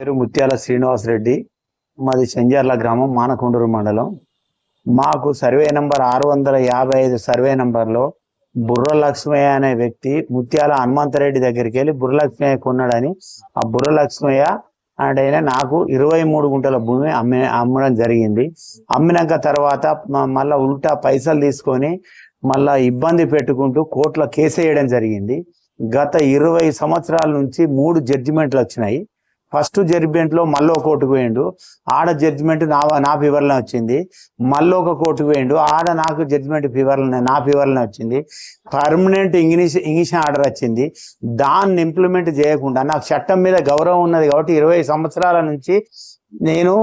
పేరు ముత్యాల శ్రీనివాసరెడ్డి మాది చెంజర్ల గ్రామం మానకొండూరు మండలం. మాకు సర్వే నంబర్ ఆరు వందల యాభై ఐదు సర్వే నంబర్లో బుర్ర లక్ష్మయ్య అనే వ్యక్తి ముత్యాల హనుమంతరెడ్డి దగ్గరికి వెళ్ళి బుర్ర లక్ష్మయ్య కొన్నాడని ఆ బుర్ర లక్ష్మయ్య అయినా నాకు ఇరవై మూడు గుంటల భూమి అమ్మి అమ్మడం జరిగింది. అమ్మినాక తర్వాత మళ్ళా ఉల్టా పైసలు తీసుకొని మళ్ళా ఇబ్బంది పెట్టుకుంటూ కోర్టులో కేసు వేయడం జరిగింది. గత ఇరవై సంవత్సరాల నుంచి మూడు జడ్జిమెంట్లు వచ్చినాయి. ఫస్ట్ జడ్జిమెంట్లో మళ్ళీ ఒక కోర్టుకు పోయిండు. ఆడ జడ్జిమెంట్ నా నా ఫీవర్లో వచ్చింది. మళ్ళీ ఒక కోర్టుకు పోయిండు. ఆడ నాకు జడ్జిమెంట్ ఫీవర్లో నా ఫీవర్లో వచ్చింది. పర్మనెంట్ ఇంగ్లీష్ ఇంగ్లీష్ ఆర్డర్ వచ్చింది. దాన్ని ఇంప్లిమెంట్ చేయకుండా నాకు చట్టం మీద గౌరవం ఉన్నది కాబట్టి ఇరవై సంవత్సరాల నుంచి నేను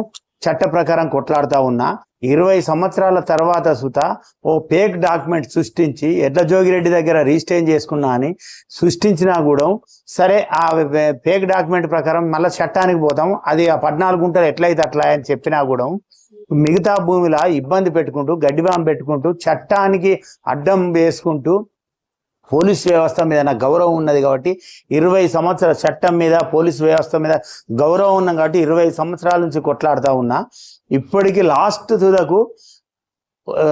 చట్ట ప్రకారం కొట్లాడుతూ ఉన్నా. ఇరవై సంవత్సరాల తర్వాత సుత ఓ ఫేక్ డాక్యుమెంట్ సృష్టించి ఎడ్ల జోగిరెడ్డి దగ్గర రిజిస్టర్ చేసుకున్నా అని సృష్టించినా కూడా సరే ఆ ఫేక్ డాక్యుమెంట్ ప్రకారం మళ్ళీ చట్టానికి పోతాం. అది ఆ పద్నాలుగు గుంటలు ఎట్లయితే అట్లా అని చెప్పినా కూడా మిగతా భూమిలా ఇబ్బంది పెట్టుకుంటూ గడ్డి పెట్టుకుంటూ చట్టానికి అడ్డం వేసుకుంటూ పోలీస్ వ్యవస్థ మీద గౌరవం ఉన్నది కాబట్టి ఇరవై సంవత్సరాల చట్టం మీద పోలీస్ వ్యవస్థ మీద గౌరవం ఉన్నాం కాబట్టి ఇరవై సంవత్సరాల నుంచి కొట్లాడుతూ ఉన్నా. ఇప్పటికి లాస్ట్ తుదకు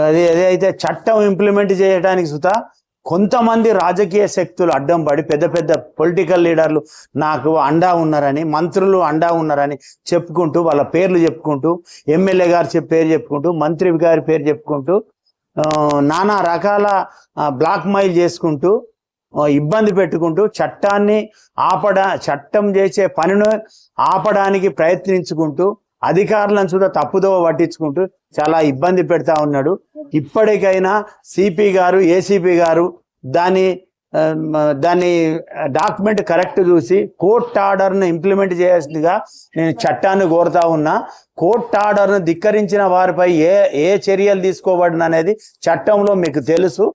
అది ఏదైతే చట్టం ఇంప్లిమెంట్ చేయడానికి సుత కొంతమంది రాజకీయ శక్తులు అడ్డం పడి పెద్ద పెద్ద పొలిటికల్ లీడర్లు నాకు అండా ఉన్నారని మంత్రులు అండా ఉన్నారని చెప్పుకుంటూ వాళ్ళ పేర్లు చెప్పుకుంటూ ఎమ్మెల్యే గారి పేరు చెప్పుకుంటూ మంత్రి గారి పేరు చెప్పుకుంటూ నానా రకాల బ్లాక్ మైల్ చేసుకుంటూ ఇబ్బంది పెట్టుకుంటూ చట్టాన్ని ఆపడ చట్టం చేసే పనిని ఆపడానికి ప్రయత్నించుకుంటూ అధికారులను చూడ తప్పుదోవ పట్టించుకుంటూ చాలా ఇబ్బంది పెడతా ఉన్నాడు. ఇప్పటికైనా సిపి గారు ఏసీపీ గారు దాని దాన్ని డాక్యుమెంట్ కరెక్ట్ చూసి కోర్ట్ ఆర్డర్ను ఇంప్లిమెంట్ చేయాల్సిందిగా నేను చట్టాన్ని కోరుతా ఉన్నా. కోర్ట్ ఆర్డర్ను ధిక్కరించిన వారిపై ఏ ఏ చర్యలు తీసుకోబడిన అనేది చట్టంలో మీకు తెలుసు.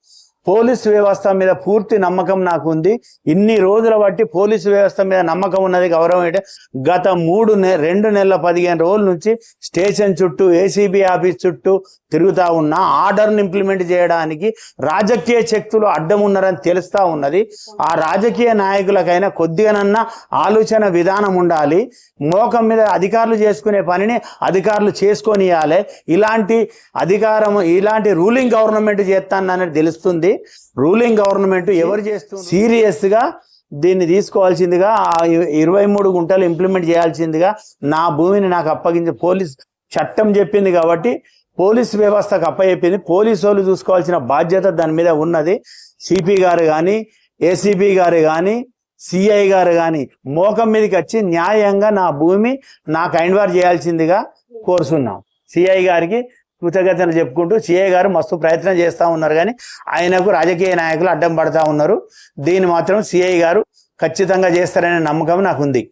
పోలీసు వ్యవస్థ మీద పూర్తి నమ్మకం నాకు ఉంది ఇన్ని రోజుల బట్టి పోలీసు వ్యవస్థ మీద నమ్మకం ఉన్నది గౌరవం ఏంటంటే గత మూడు నె రెండు నెలల పదిహేను రోజుల నుంచి స్టేషన్ చుట్టూ ఏసీబీ ఆఫీస్ చుట్టూ తిరుగుతూ ఉన్నా ఆర్డర్ని ఇంప్లిమెంట్ చేయడానికి రాజకీయ శక్తులు అడ్డం ఉన్నారని తెలుస్తా ఉన్నది. ఆ రాజకీయ నాయకులకైనా కొద్దిగానన్నా ఆలోచన విధానం ఉండాలి. మోకం మీద అధికారులు చేసుకునే పనిని అధికారులు చేసుకొనియాలి. ఇలాంటి అధికారం ఇలాంటి రూలింగ్ గవర్నమెంట్ చేస్తానని తెలుస్తుంది. రూలింగ్ గవర్నమెంట్ ఎవరు చేస్తుంది? సీరియస్గా దీన్ని తీసుకోవాల్సిందిగా ఇరవై మూడు గుంటలు ఇంప్లిమెంట్ చేయాల్సిందిగా నా భూమిని నాకు అప్పగించి పోలీస్ చట్టం చెప్పింది కాబట్టి పోలీస్ వ్యవస్థకు అప్పచెప్పింది. పోలీసు వాళ్ళు చూసుకోవాల్సిన బాధ్యత దాని మీద ఉన్నది. సిపి గారు కానీ ఏసీపీ గారు కానీ సిఐ గారు కానీ మోకం మీదకి వచ్చి న్యాయంగా నా భూమి నాకు ఐన్వార్ చేయాల్సిందిగా కోరుతున్నాం సిఐ గారికి కృతజ్ఞతలు చెప్పుకుంటూ సిఐ గారు మస్తు ప్రయత్నం చేస్తూ ఉన్నారు కానీ ఆయనకు రాజకీయ నాయకులు అడ్డం పడతా ఉన్నారు. దీన్ని మాత్రం సిఐ గారు ఖచ్చితంగా చేస్తారనే నమ్మకం నాకుంది.